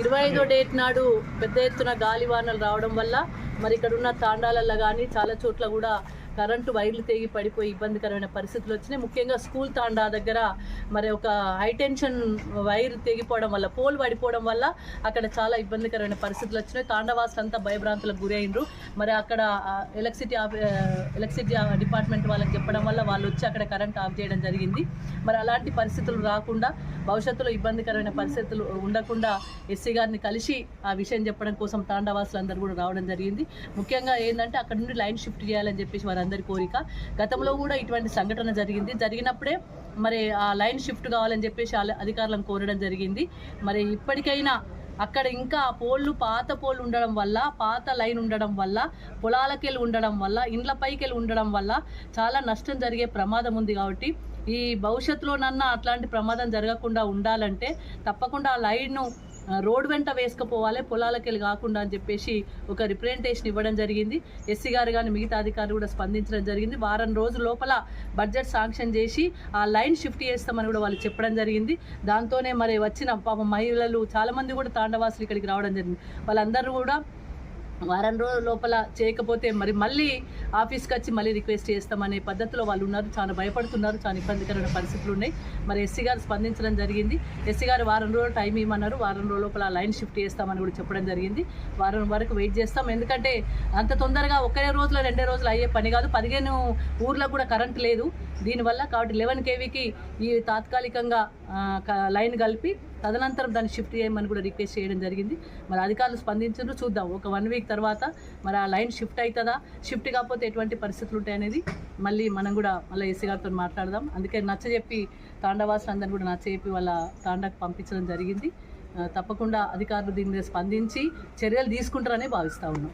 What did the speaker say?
ఇరవై ఐదో డేట్ నాడు పెద్ద ఎత్తున గాలివానలు రావడం వల్ల మరి ఇక్కడ ఉన్న తాండాలల్లో కానీ చాలా చోట్ల కూడా కరెంటు వైర్లు తెగి పడిపోయి ఇబ్బందికరమైన పరిస్థితులు వచ్చినాయి. ముఖ్యంగా స్కూల్ తాండా దగ్గర మరి ఒక హైటెన్షన్ వైర్ తెగిపోవడం వల్ల పోల్ పడిపోవడం వల్ల అక్కడ చాలా ఇబ్బందికరమైన పరిస్థితులు వచ్చినాయి. తాండవాసులు అంతా భయభ్రాంతులకు గురి అయినరు మరి అక్కడ ఎలక్ట్రిసిటీ ఎలక్ట్రిసిటీ డిపార్ట్మెంట్ వాళ్ళకి చెప్పడం వల్ల వాళ్ళు వచ్చి అక్కడ కరెంట్ ఆఫ్ చేయడం జరిగింది. మరి అలాంటి పరిస్థితులు రాకుండా భవిష్యత్తులో ఇబ్బందికరమైన పరిస్థితులు ఉండకుండా ఎస్సీ గారిని కలిసి ఆ విషయం చెప్పడం కోసం తాండవాసులు అందరూ కూడా రావడం జరిగింది. ముఖ్యంగా ఏంటంటే అక్కడ నుండి లైన్ షిఫ్ట్ చేయాలని చెప్పేసి మనందరి కోరిక. గతంలో కూడా ఇటువంటి సంఘటన జరిగింది. జరిగినప్పుడే మరి ఆ లైన్ షిఫ్ట్ కావాలని చెప్పేసి అధికారులను కోరడం జరిగింది. మరి ఇప్పటికైనా అక్కడ ఇంకా ఆ పోళ్ళు పాత పోళ్ళు ఉండడం వల్ల పాత లైన్ ఉండడం వల్ల పొలాలకెళ్ళి ఉండడం వల్ల ఇండ్ల పైకెళ్ళి ఉండడం వల్ల చాలా నష్టం జరిగే ప్రమాదం ఉంది కాబట్టి ఈ భవిష్యత్తులోనన్నా అట్లాంటి ప్రమాదం జరగకుండా ఉండాలంటే తప్పకుండా ఆ లైన్ను రోడ్ వెంట వేసుకుపోవాలి పొలాలకి వెళ్ళి కాకుండా అని చెప్పేసి ఒక రిప్రజెంటేషన్ ఇవ్వడం జరిగింది. ఎస్సీ గారు కానీ మిగతా అధికారులు కూడా స్పందించడం జరిగింది. వారం రోజుల లోపల బడ్జెట్ శాంక్షన్ చేసి ఆ లైన్ షిఫ్ట్ చేస్తామని కూడా వాళ్ళు చెప్పడం జరిగింది. దాంతోనే మరి వచ్చిన పాపం మహిళలు చాలామంది కూడా తాండవాసులు ఇక్కడికి రావడం జరిగింది. వాళ్ళందరూ కూడా వారం రోజుల లోపల చేయకపోతే మరి మళ్ళీ ఆఫీస్కి వచ్చి మళ్ళీ రిక్వెస్ట్ చేస్తామనే పద్ధతిలో వాళ్ళు ఉన్నారు. చాలా భయపడుతున్నారు. చాలా ఇబ్బందికరమైన పరిస్థితులు ఉన్నాయి. మరి ఎస్సీ గారు స్పందించడం జరిగింది. ఎస్సీ గారు వారం రోజులు టైం ఇవ్వమన్నారు. వారం రోజుల లోపల లైన్ షిఫ్ట్ చేస్తామని కూడా చెప్పడం జరిగింది. వారం వరకు వెయిట్ చేస్తాం. ఎందుకంటే అంత తొందరగా ఒకే రోజులో రెండే రోజులు అయ్యే పని కాదు. పదిహేను ఊర్లకు కూడా కరెంట్ లేదు. దీనివల్ల కాబట్టి లెవెన్ కేవీకి ఈ తాత్కాలికంగా లైన్ కలిపి తదనంతరం దాన్ని షిఫ్ట్ చేయమని కూడా రిక్వెస్ట్ చేయడం జరిగింది. మరి అధికారులు స్పందించారు. చూద్దాం. ఒక వన్ వీక్ తర్వాత మరి ఆ లైన్ షిఫ్ట్ అవుతుందా? షిఫ్ట్ కాకపోతే ఎటువంటి పరిస్థితులు ఉంటాయనేది మళ్ళీ మనం కూడా మళ్ళీ ఏసీ గారితో మాట్లాడదాం. అందుకే నచ్చజెప్పి తాండవాసులు అందరిని కూడా నచ్చజెప్పి వాళ్ళ తాండాకు పంపించడం జరిగింది. తప్పకుండా అధికారులు దీని మీద స్పందించి చర్యలు తీసుకుంటారని భావిస్తూ ఉన్నాం.